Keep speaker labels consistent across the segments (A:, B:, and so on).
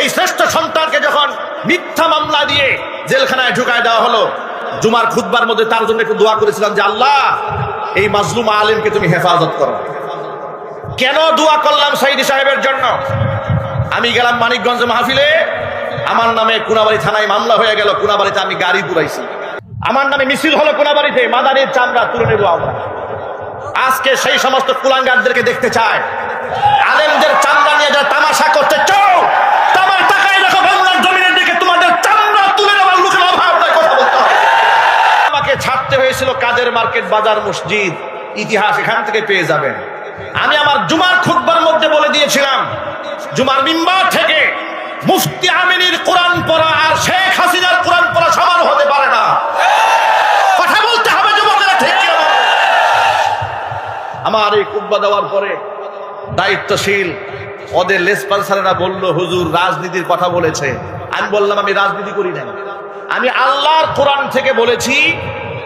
A: এই শ্রেষ্ঠ সন্তানকে যখন মিথ্যা মামলা দিয়ে জেলখানায় ঢুকায় দেওয়া হলো, জুমার খুদ্বার মধ্যে তার জন্য একটু দোয়া করেছিলাম যে, আল্লাহ, এই মাজলুম আলেমকে তুমি হেফাজত করো। কেন দোয়া করলাম সাইদি সাহেবের জন্য? আমি গেলাম মানিকগঞ্জ মাহফিলে, আমার নামে কুনাবাড়ি থানায় মামলা হয়ে গেল, কুনাবাড়িতে আমি গাড়ি পুরাইছি। আমার নামে মিছিল হলো কুনাবাড়িতে মাদানির চামড়া তুলে নেব আমরা। আজকে সেই সমস্ত কুলাঙ্গারদেরকে দেখতে চায়। আলেমদের চামড়া নিয়ে যারা তামাশা করতে চাও জুমার থেকে কোরআন আর শেখ হাসিনার কোরআন হতে পারে না। কথা বলতে হবে আমার এই কুব্বা দেওয়ার পরে দায়িত্বশীল ওদের লেসপালসারেরা বলল, হুজুর, রাজনীতির কথা বলেছে। আমি বললাম, আমি রাজনীতি করি না আমি আল্লাহর কোরআন থেকে বলেছি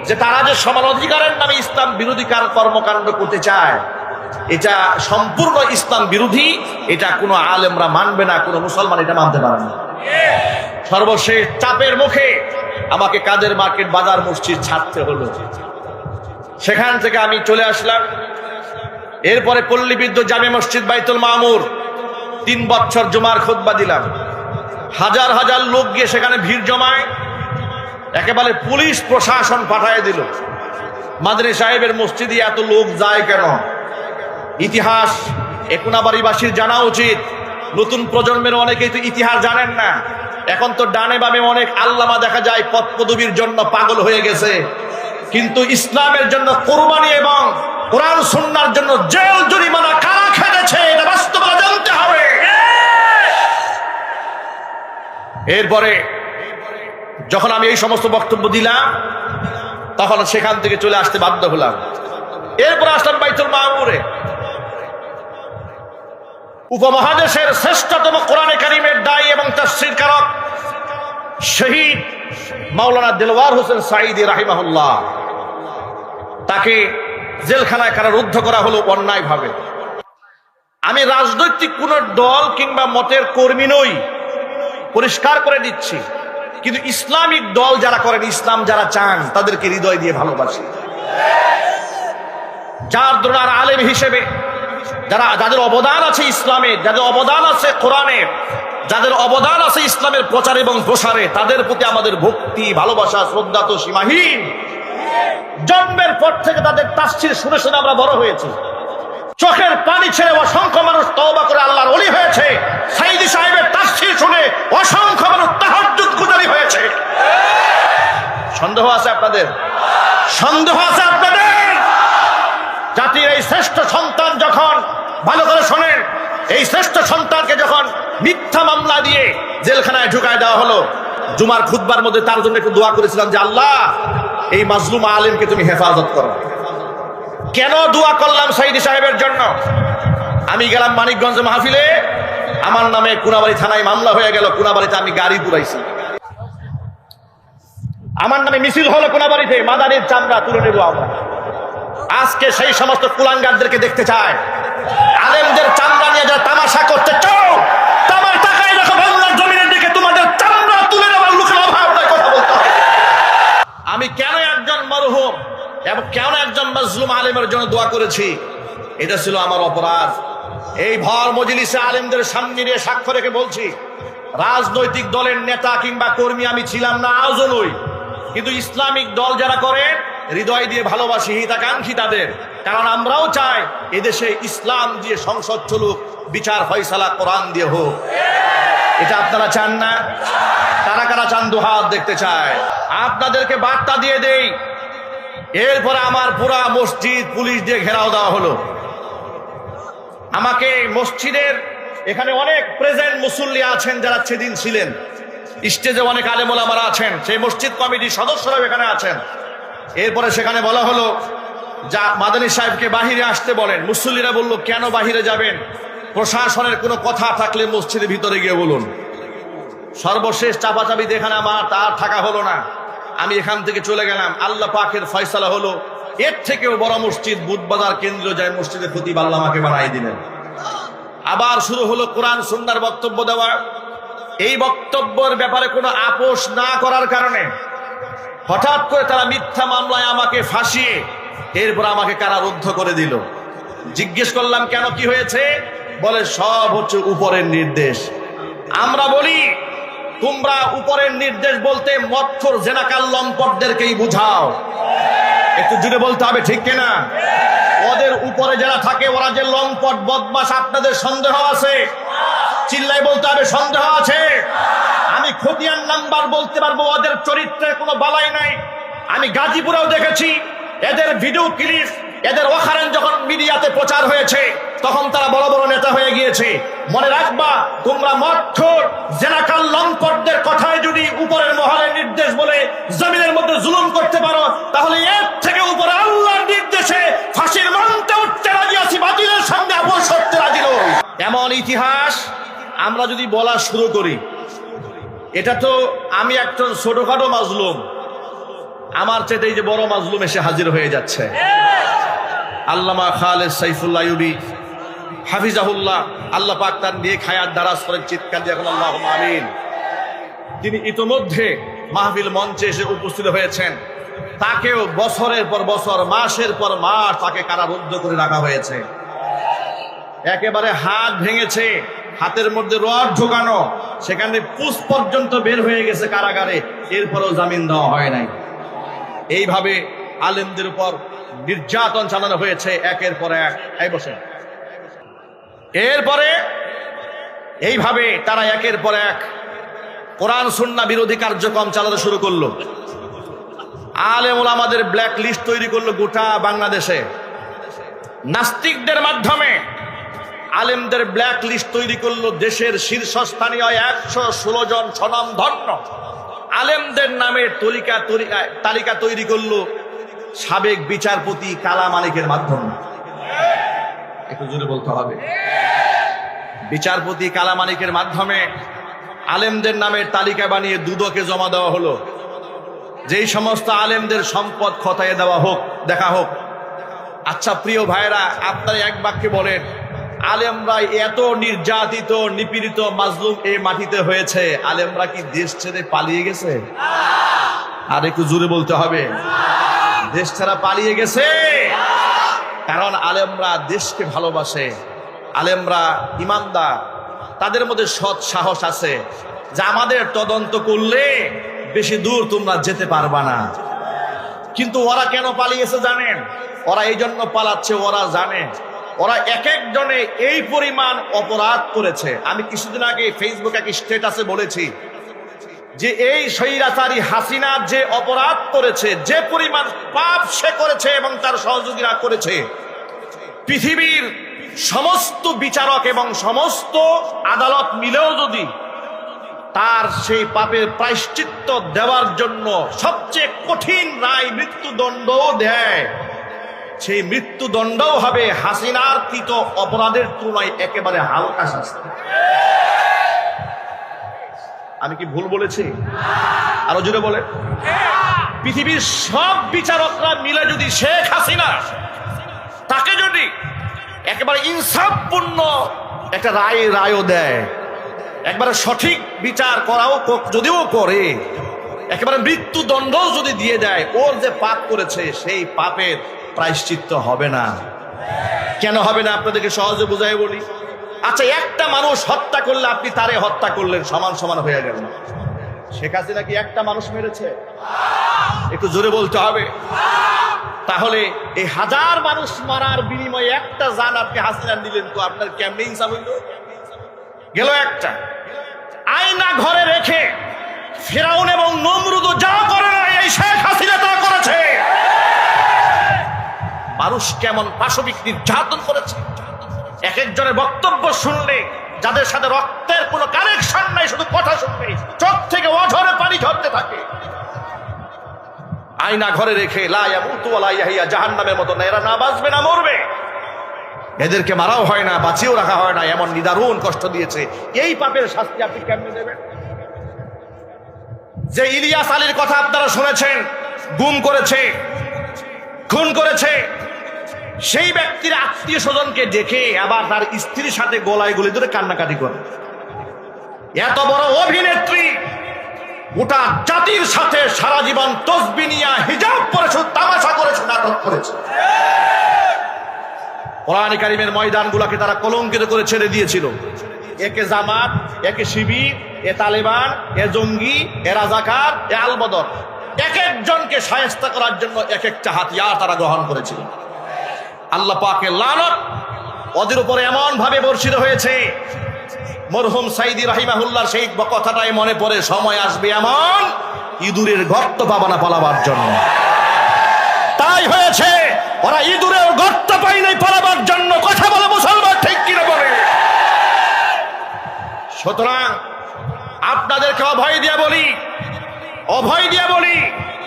A: যে তারা যে সমান অধিকারের নামে ইসলাম বিরোধী কার কর্মকাণ্ড করতে চায়, এটা সম্পূর্ণ ইসলাম বিরোধী, এটা কোনো আলেমরা মানবে না, কোনো মুসলমান এটা মানতে পারে না। সর্বশেষ চাপের মুখে আমাকে কাদের মার্কেট বাজার মসজিদ ছাড়তে হলো। সেখান থেকে আমি চলে আসলাম। এরপরে পল্লী বিদ্যুৎ জামে মসজিদ বাইতুল মামুর। তিন বছর জুমার খুতবা দিলাম। হাজার হাজার লোক গিয়ে সেখানে ভিড় জমায়। একেবারে পুলিশ প্রশাসন পাঠায় দিল। মাদনী সাহেবের মসজিদে এত লোক যায় কেন? ইতিহাস একুনাবাড়িবাসীর জানা উচিত। নতুন প্রজন্মের অনেকেই তো ইতিহাস জানেন না। এখন তো ডানে বামে অনেক আল্লামা দেখা যায় পথ পদবীর জন্য পাগল হয়ে গেছে। কিন্তু ইসলামের জন্য কোরবানি এবং কোরআন সুন্নার জন্য জেল জরিমানা কারা খেটেছে? এটা বাস্তবতা জানতে হবে। এরপরে যখন আমি এই সমস্ত বক্তব্য দিলাম, তখন সেখান থেকে চলে আসতে বাধ্য হলাম। এরপর আসলাম বাইতুল মামুরে উপমহাদেশের শ্রেষ্ঠতম কোরআনে কারিমের দায়ী এবং তফসির কারক শহীদ মাওলানা দেলওয়ার হোসেন সাইদি রাহিমাহুল্লাহ। তাকে জেলখানায় কারারুদ্ধ করা হলো অন্যায়ভাবে। আমি রাজনৈতিক কোন দল কিংবা মতের কর্মী নই। পরিষ্কার করে দিচ্ছি। কিন্তু ইসলামিক দল যারা করেন, ইসলাম যারা চান, তাদেরকে হৃদয় দিয়ে ভালোবাসি। যার দ্রোণার আলেম হিসেবে যারা, যাদের অবদান আছে ইসলামে, যাদের অবদান আছে কোরআনে, যাদের অবদান আছে ইসলামের প্রচার এবং প্রসারে, তাদের প্রতি আমাদের ভক্তি, ভালোবাসা, শ্রদ্ধা তো সীমাহীন। জন্মের পর থেকে তাদের তাস্তির শুনে শুনে আমরা বড় হয়েছি। চোখের পানি ছেড়ে অসংখ্য মানুষ তওবা করে আল্লাহর অলি হয়েছে। সাইদি সাহেবের তাস্তির শুনে অসংখ্য মানুষ তাহাজ্জুদ গুজারি হয়েছে। সন্দেহ আছে আপনাদের? সন্দেহ আছে আপনাদের? জাতির এই শ্রেষ্ঠ সন্তান যখন ভালো করে শোনেন এই শ্রেষ্ঠ সন্তানকে যখন মিথ্যা মামলা দিয়ে জেলখানায় ঢুকায় দেওয়া হলো, জুমার খুদ্বার মধ্যে তার জন্য একটু দোয়া করেছিলাম যে, আল্লাহ, এই মাজলুম আলেমকে তুমি হেফাজত করো। কেন দোয়া করলাম সাইদি সাহেবের জন্য? আমি গেলাম মানিকগঞ্জ মাহফিলে, আমার নামে কুনাবাড়ি থানায় মামলা হয়ে গেল, কুনাবাড়িতে আমি গাড়ি পুরাইছি। আমার নামে মিছিল হলো কোনাবাড়িতে মাদানির চামড়া তুলে নেব আমরা। আজকে সেই সমস্ত কুলাঙ্গারদেরকে দেখতে চায় আলেমদের চামড়া নিয়ে যারা তামাশা করতে চাও তোমার টাকায় তুলে আমি কেন একজন মরহুম? এবং কেন একজন মজলুম আলেমের জন্য দোয়া করেছি? এটা ছিল আমার অপরাধ। এই ভর মজলিসে আলেমদের সামনে নিয়ে সাক্ষ্য রেখে বলছি, রাজনৈতিক দলের নেতা কিংবা কর্মী আমি ছিলাম না, আজও নই। কিন্তু ইসলামিক দল যারা করে, হৃদয় দিয়ে ভালোবাসি, হিতাকাঙ্ক্ষী তাদের। কারণ আমরাও চাই এদেশে ইসলাম দিয়ে সংসদ চলুক, বিচার ফয়সালা কোরআন দিয়ে হোক। এটা আপনারা চান না? কারা কারা চান, দুহাত দেখতে চায়। আপনাদেরকে বার্তা দিয়ে দেই এরপরে আমার পুরা মসজিদ পুলিশ দিয়ে ঘেরাও দেওয়া হলো। আমাকে মসজিদের এখানে অনেক প্রেজেন্ট মুসল্লি আছেন যারা সেদিন ছিলেন। স্টেজে অনেক আলেমোলামারা আছেন, সেই মসজিদ কমিটির সদস্যরাও এখানে আছেন। এরপরে সেখানে বলা হলো, যা মাদানী সাহেবকে বাহিরে আসতে বলেন। মুসল্লিরা বলল, কেন বাহিরে যাবেন? প্রশাসনের কোনো কথা থাকলে মসজিদের ভিতরে গিয়ে বলুন। সর্বশেষ চাপাচাপি এখানে আমার তার থাকা হলো না। আমি এখান থেকে চলে গেলাম। আল্লাহ পাকের ফয়সালা হলো, এর থেকেও বড় মসজিদ বুধবাজার কেন্দ্রীয় যায় মসজিদের প্রতি আল্লাহ আমাকে বানাই দিলেন। আবার শুরু হলো কোরআন সুন্দর বক্তব্য দেওয়া। এই বক্তব্যের ব্যাপারে কোনো আপোষ না করার কারণে হঠাৎ করে তারা মিথ্যা মামলায় আমাকে ফাঁসিয়ে এরপর আমাকে কারারুদ্ধ করে দিল। জিজ্ঞেস করলাম, কেন কি হয়েছে? বলে, সব হচ্ছে উপরের নির্দেশ। আমরা বলি তোমরা উপরের নির্দেশ বলতে মৎসর জেনাকাল লম্পটদেরকেই বুঝাও। একটু জুড়ে বলতে হবে, ঠিক কিনা? ওদের উপরে যারা থাকে, ওরা যে লম্পট বদমাস আপনাদের সন্দেহ আছে? চিল্লাই বলতে হবে, সন্দেহ আছে? আমি খতিয়ান নাম্বার বলতে পারব, ওদের চরিত্রে কোনো বালাই নাই। আমি গাজীপুরেও দেখেছি, এদের ভিডিও ক্লিপ এদের ওখানে যখন মিডিয়াতে প্রচার হয়েছে, তখন তারা বড় বড় নেতা হয়ে গিয়েছে। মনে রাখবা, তোমরা মঠর জেনাকাল আমরা যদি বলা শুরু করি, এটা তো আমি একজন ছোটখাটো মাজলুম। আমার চেয়ে এই যে বড় মাজলুম এসে হাজির হয়ে যাচ্ছে। আল্লামা খালেদ সাইফুল্লাহ হাফিজাহুল্লাহ, আল্লাহ পাক তার নিয়ে খায়াত দারাজ করেন চিৎকার দিয়ে এখন আল্লাহ আমিন। তিনি ইতোমধ্যে মাহফিল মঞ্চে এসে উপস্থিত হয়েছেন। তাকেও বছরের পর বছর, মাসের পর মাস তাকে কারারুদ্ধ করে রাখা হয়েছে। একেবারে হাত ভেঙেছে। হাতের মধ্যে রড ঢোকানো, সেখানে পুষ পর্যন্ত বের হয়ে গেছে কারাগারে, এরপরও জামিন দেওয়া হয় নাই। এইভাবে আলেমদের উপর নির্যাতন চালানো হয়েছে একের পর এক। এই বসে এরপরে এইভাবে তারা একের পর এক কোরআন সুন্না বিরোধী কার্যক্রম চালাতে শুরু করল। আলেমুল আমাদের ব্ল্যাক লিস্ট তৈরি করল গোটা বাংলাদেশে। নাস্তিকদের মাধ্যমে আলেমদের ব্ল্যাক লিস্ট তৈরি করল দেশের শীর্ষস্থানীয় একশো ষোলো জন স্বনামধন্য। আলেমদের নামে তলিকা তলিকা- তালিকা তৈরি করল সাবেক বিচারপতি কালা মালিকের মাধ্যমে। একটু জোরে বলতে হবে। বিচারপতি কালা মালিকের মাধ্যমে আলেমদের নামের তালিকা বানিয়ে দুদকে জমা দেওয়া হলো। যেই সমস্ত আলেমদের সম্পদ খতায় দেওয়া হোক, দেখা হোক। আচ্ছা প্রিয় ভাইরা আপনারা এক বাক্যে বলেন আলেমরা এত নির্যাতিত, নিপীড়িত, মাজলুম এই মাটিতে হয়েছে। আলেমরা কি দেশ ছেড়ে পালিয়ে গেছে? আর একটু জোরে বলতে হবে। দেশ ছাড়া পালিয়ে গেছে? কারণ আলেমরা দেশকে ভালোবাসে। আলেমরা ইমানদার। তাদের মধ্যে সৎ সাহস আছে। যা আমাদের তদন্ত করলে বেশি দূর তোমরা যেতে পারবা না। কিন্তু ওরা কেন পালিয়েছে জানেন? ওরা এই জন্য পালাচ্ছে, ওরা জানে। ওরা এক একজনে এই পরিমাণ অপরাধ করেছে। আমি কিছুদিন আগে ফেসবুক এক স্টেটাসে বলেছি যে এই স্বৈরাচারী হাসিনা যে অপরাধ করেছে, যে পরিমাণ পাপ সে করেছে এবং তার সহযোগীরা করেছে, পৃথিবীর সমস্ত বিচারক এবং সমস্ত আদালত মিলেও যদি তার সেই পাপের প্রায়শ্চিত্ত দেওয়ার জন্য সবচেয়ে কঠিন রায় মৃত্যুদণ্ডও দেয় সেই মৃত্যুদণ্ডও হবে হাসিনার কৃত অপরাধের তুলনায় একেবারে হালকা শাস্তি। আমি কি ভুল বলেছি? আরও জুড়ে বলে পৃথিবীর সব বিচারকরা মিলে যদি শেখ হাসিনা, তাকে যদি একেবারে ইনসাফপূর্ণ একটা রায়, রায়ও দেয়, একবারে সঠিক বিচার করাও যদিও করে, একেবারে মৃত্যুদণ্ডও যদি দিয়ে দেয়, ওর যে পাপ করেছে, সেই পাপের প্রায়শ্চিত্ত হবে না। কেন হবে না আপনাদেরকে সহজে বুঝাই বলি? আচ্ছা একটা মানুষ হত্যা করলে আপনি তারে হত্যা করলেন, সমান সমান হয়ে গেল শেখ হাসিনা কি একটা মানুষ মেরেছে? একটু জোরে বলতে হবে। তাহলে এই হাজার মানুষ মারার বিনিময়ে একটা জান আপনি হাসিনা দিলেন তো আপনার কেমনে ইনসাফ হইল? গেল একটা। আয়না ঘরে রেখে ফেরাউন এবং নমরুদ যা করে না, এই শেখ হাসিনা মানুষ কেমন পাশবিক নির্যাতন করেছে? এক একজনের বক্তব্য শুনলে যাদের সাথে রক্তের কোনো কানেকশন নাই, শুধু কথা শুনবে, চোখ থেকে অঝরে পানি ঝরতে থাকে। আয়না ঘরে রেখে লাইয়া মুতুয়ালা ইয়াহিয়া জাহান নামের মতো না, এরা না বাঁচবে না মরবে। এদেরকে মারাও হয় না, বাঁচিয়েও রাখা হয় না, এমন নিদারুণ কষ্ট দিয়েছে। এই পাপের শাস্তি আপনি কেমনে দেবেন? যে ইলিয়াস আলীর কথা আপনারা শুনেছেন, গুম করেছে, খুন করেছে সেই ব্যক্তির আত্মীয় স্বজনকে দেখে আবার তার স্ত্রীর সাথে গলায় গুলি ধরে কান্নাকাটি করে। এত বড় অভিনেত্রী গোটা জাতির সাথে সারা জীবন তসবি নিয়া হিজাব করেছে, তামাশা করেছে, নাটক করেছে। কোরআন কারিমের ময়দানগুলোকে তারা কলঙ্কিত করে ছেড়ে দিয়েছিল। একে জামাত, একে শিবির, এ তালেবান, এ জঙ্গি, এ রাজাকার, এ আলবদর। এক একজনকে সায়স্তা করার জন্য এক একটা হাতিয়ার তারা গ্রহণ করেছিল। আল্লাহ পাকে লানত ওদের উপরে এমন ভাবে বর্ষিত হয়েছে। মরহুম সাইদি রাহিমাহুল্লার সেই কথাটাই মনে পড়ে, সময় আসবে এমন ইঁদুরের গর্ত পাবা না পালাবার জন্য। তাই হয়েছে, ওরা ইঁদুরের গর্ত পাই নাই পালাবার জন্য। কথা বলে মুসলমান ঠিক কিনা বলে? সুতরাং আপনাদেরকে অভয় দিয়া বলি, অভয় দিয়া বলি,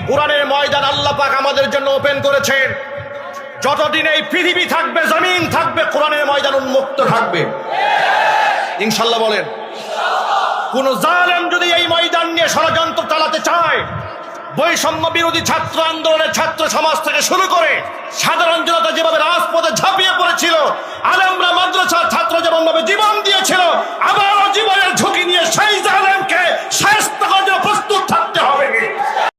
A: কোরআনের ময়দান আল্লাহ পাক আমাদের জন্য ওপেন করেছেন। যতদিন এই পৃথিবী থাকবে, জমিন থাকবে, কোরআনের ময়দান উন্মুক্ত থাকবে। ইনশাল্লাহ বলেন, কোন জালেম যদি এই ময়দান নিয়ে ষড়যন্ত্র চালাতে চায়, বৈষম্য বিরোধী ছাত্র আন্দোলনের ছাত্র সমাজ থেকে শুরু করে সাধারণ জনতা যেভাবে রাজপথে ঝাঁপিয়ে পড়েছিল, আলমরা মাদ্রাসার ছাত্র যেমন জীবন দিয়েছিল, আবারও জীবনের ঝুঁকি নিয়ে সেই